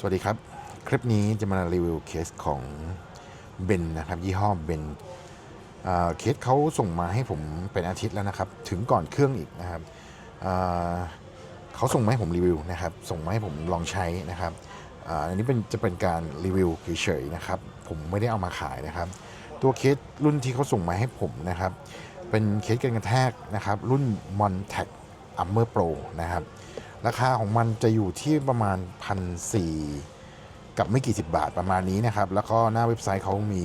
สวัสดีครับ คลิปนี้จะมารีวิวเคสของเบนนะครับ ยี่ห้อเบนเคสเขาส่งมาให้ผมเป็นอาทิตย์แล้วนะครับ ถึงก่อนเครื่องอีกนะครับเขาส่งมาให้ผมรีวิวนะครับ ส่งมาให้ผมลองใช้นะครับอ,อันนี้เป็นจะเป็นการรีวิวเฉยๆนะครับ ผมไม่ได้เอามาขายนะครับ ตัวเคสรุ่นที่เขาส่งมาให้ผมนะครับ เป็นเคสกันกระแทกนะครับ รุ่นมันแทก m o n t a c Armor Pro นะครับ ราคาของมันจะอยู่ที่ประมาณพันสกับไม่กี่สิบบาทประมาณนี้นะครับ แล้วก็หน้าเว็บไซต์เขามี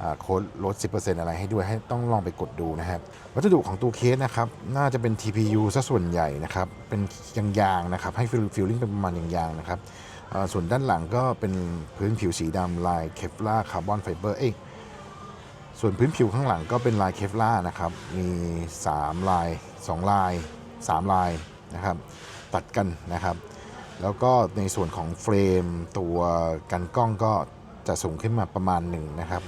อ่าโค้ดลด 10%อะไรให้ด้วยให้ต้องลองไปกดดูนะครับ วัสดุของตัวเคสนะครับ น่าจะเป็น TPU ซะส่วนใหญ่นะครับ เป็นยางๆนะครับ ให้ฟิลลิ่งเป็นประมาณยางๆนะครับ ส่วนด้านหลังก็เป็นพื้นผิวสีดำลายเคฟล่าคาร์บอนไฟเบอร์เอ้ส่วนพื้นผิวข้างหลังก็เป็นลายเคฟล่านะครับ มี 3 ลาย 2 ลาย 3 ลายนะครับตัดกันนะครับ แล้วก็ในส่วนของเฟรมตัวกันกล้องก็จะสูงขึ้นมาประมาณหนึ่งนะครับ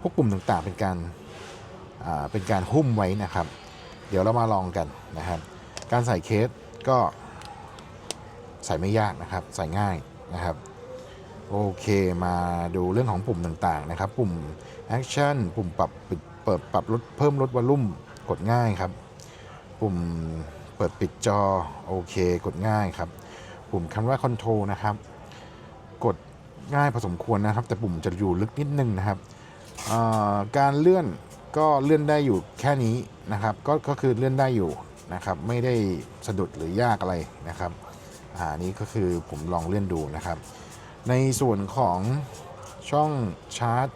พวกปุ่มต่างๆเป็นการเป็นการหุ้มไว้นะครับ เดี๋ยวเรามาลองกันนะครับ การใส่เคสก็ใส่ไม่ยากนะครับ ใส่ง่ายนะครับโอเคมาดูเรื่องของปุ่มต่างๆนะครับ ปุ่ม Action ปุ่มปรับปิดเปิดปรับลดเพิ่มลดวอลลุ่มกดง่ายครับ ปุ่ม เปิดปิดจอ โอเค กดง่ายครับ ปุ่ม Camera Control นะครับ กดง่ายพอสมควรนะครับ แต่ปุ่มจะอยู่ลึกนิดนึงนะครับ การเลื่อนก็เลื่อนได้อยู่แค่นี้นะครับ ก็ก็คือเลื่อนได้อยู่นะครับ ไม่ได้สะดุดหรือยากอะไรนะครับอ่านี้ก็คือผมลองเลื่อนดูนะครับ ในส่วนของช่องชาร์จ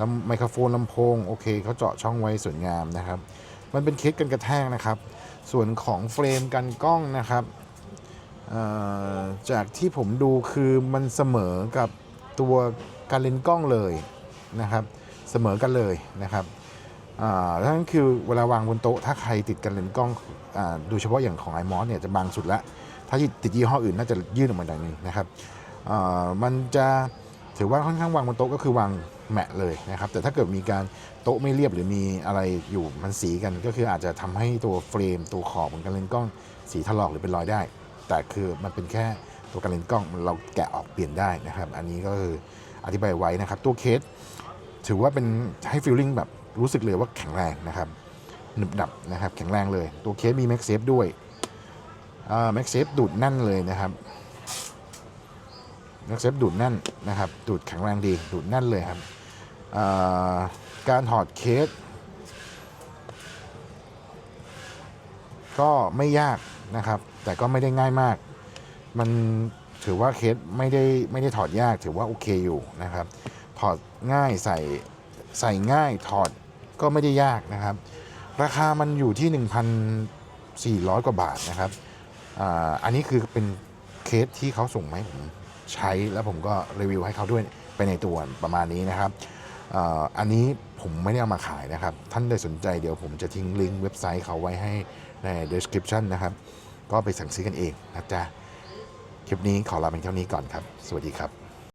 ลำไมโครโฟนลำโพงโอเคเขาเจาะช่องไว้สวยงามนะครับ มันเป็นเคสกันกระแทกนะครับ ส่วนของเฟรมกันกล้องนะครับจากที่ผมดูคือมันเสมอกับตัวการเลนกล้องเลยนะครับเสมอกันเลยนะครับนั่นคือเวลาวางบนโต๊ะถ้าใครติดกันเลนกล้องอดูเฉพาะอย่างของ iMOS เนี่ยจะบางสุดละถ้าติดยี่ห้ออื่นน่าจะยื่นออกมาหน่อยนึงนะครับมันจะถือว่าค่อนข้างวางบนโต๊ะก็คือวาง แมะเลยนะครับ แต่ถ้าเกิดมีการโต๊ะไม่เรียบหรือมีอะไรอยู่มันสีกัน ก็คืออาจจะทำให้ตัวเฟรม ตัวขอบของการเลนกล้องสีถลอกหรือเป็นรอยได้ แต่คือมันเป็นแค่ตัวการเลนกล้องเราแกะออกเปลี่ยนได้นะครับ อันนี้ก็คืออธิบายไว้นะครับ ตัวเคส ถือว่าเป็นให้ฟีลลิ่งแบบรู้สึกเลยว่าแข็งแรงนะครับหนึบหนับนะครับแข็งแรงเลย ตัวเคสมีแม็กเซฟด้วยแม็กเซฟดูดแน่นเลยนะครับ นักเซฟดูดแน่นนะครับ ดูดแข็งแรงดี ดูดแน่นเลยครับ การถอดเคสก็ไม่ยากนะครับ แต่ก็ไม่ได้ง่ายมาก มันถือว่าเคสไม่ได้ไม่ได้ถอดยากถือว่าโอเคอยู่นะครับ ถอดง่ายใส่ใส่ง่ายถอดก็ไม่ได้ยากนะครับ ราคามันอยู่ที่ 1,400 กว่าบาทนะครับออันนี้คือเป็นเคสที่เขาส่งมาให้ผม ใช้แล้วผมก็รีวิวให้เขาด้วยไปในตัวประมาณนี้นะครับอันนี้ผมไม่ได้เอามาขายนะครับ ท่านใดสนใจเดี๋ยวผมจะทิ้งลิงก์เว็บไซต์เขาไว้ให้ใน description นะครับ ก็ไปสั่งซื้อกันเองนะจ๊ะ คลิปนี้ขอลาเป็นเท่านี้ก่อนครับ สวัสดีครับ